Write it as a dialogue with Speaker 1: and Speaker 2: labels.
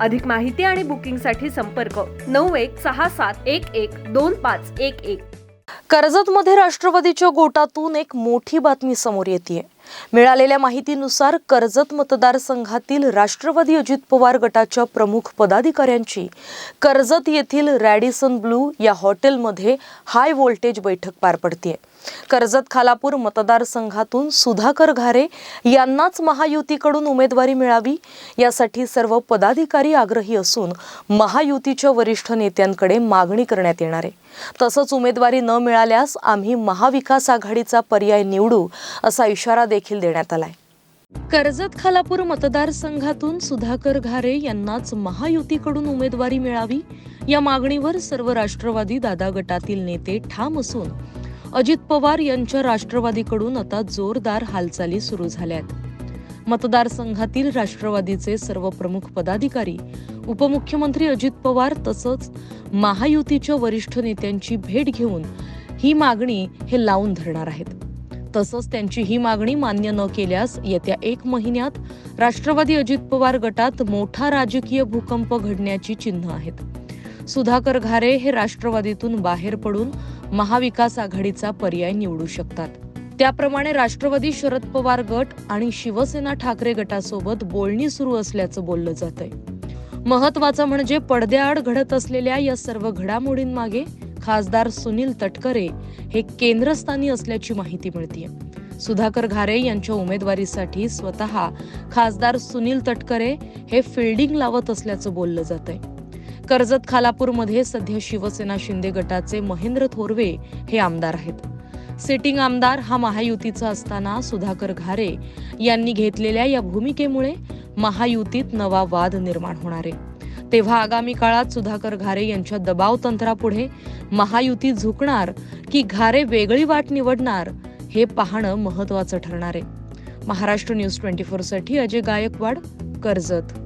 Speaker 1: अधिक माहिती आणि बुकिंगसाठी संपर्क नऊ एक सहा सात एक एक दोन पाच एक एक.
Speaker 2: कर्जतमध्ये राष्ट्रवादीच्या गोटातून एक मोठी बातमी समोर येते मिळालेल्या माहितीनुसार कर्जत मतदारसंघातील राष्ट्रवादी अजित पवार गटाच्या प्रमुख पदाधिकाऱ्यांची कर्जत येथील रॅडिसन ब्लू या हॉटेलमध्ये हाय व्होल्टेज बैठक पार पडते कर्जत खालापूर मतदारसंघातून सुधाकर घारे यांनाच महायुतीकडून उमेदवारी मिळावी यासाठी सर्व पदाधिकारी आग्रही असून महायुतीच्या वरिष्ठ नेत्यांकडे मागणी करण्यात येणार आहे. तसंच उमेदवारी न मिळाल्यास आम्ही महाविकास आघाडीचा पर्याय निवडू असा इशारा देखील देण्यात आलाय. कर्जत खालापूर मतदारसंघातून सुधाकर घारे यांनाच महायुतीकडून उमेदवारी मिळावी या मागणीवर सर्व राष्ट्रवादी दादा गटातील नेते ठाम असून अजित पवार यांच्या राष्ट्रवादीकडून आता जोरदार हालचाली सुरू झाल्यात. मतदारसंघातील राष्ट्रवादीचे सर्व प्रमुख पदाधिकारी उपमुख्यमंत्री अजित पवार तसंच महायुतीच्या वरिष्ठ नेत्यांची भेट घेऊन ही मागणी हे लावून धरणार आहेत. तसंच त्यांची ही मागणी मान्य न केल्यास येत्या एक महिन्यात राष्ट्रवादी अजित पवार गटात मोठा राजकीय भूकंप घडण्याची चिन्ह आहेत. सुधाकर घारे हे राष्ट्रवादीतून बाहेर पडून महाविकास आघाडीचा पर्याय निवडू शकतात. त्याप्रमाणे राष्ट्रवादी शरद पवार गट आणि शिवसेना ठाकरे गटासोबत बोलणी सुरू असल्याचं बोललं जात आहे महत्वाचं म्हणजे पडद्याआड घडत असलेल्या या सर्व घडामोडींमागे खासदार सुनील तटकरे हे केंद्रस्थानी असल्याची माहिती मिळतीये. सुधाकर घारे यांच्या उमेदवारीसाठी स्वतः खासदार सुनील तटकरे हे फिल्डिंग लावत असल्याचं बोललं जात आहे कर्जत खालापूरमध्ये सध्या शिवसेना शिंदे गटाचे महेंद्र थोरवे हे आमदार आहेत. सिटिंग आमदार हा महायुतीचा असताना सुधाकर घारे यांनी घेतलेल्या या भूमिकेमुळे महायुतीत नवा वाद निर्माण होणार आहे. तेव्हा आगामी काळात सुधाकर घारे यांच्या दबाव तंत्रापुढे महायुती झुकणार की घारे वेगळी वाट निवडणार हे पाहणं महत्वाचं ठरणार आहे. महाराष्ट्र न्यूज ट्वेंटी फोरसाठी अजय गायकवाड कर्जत.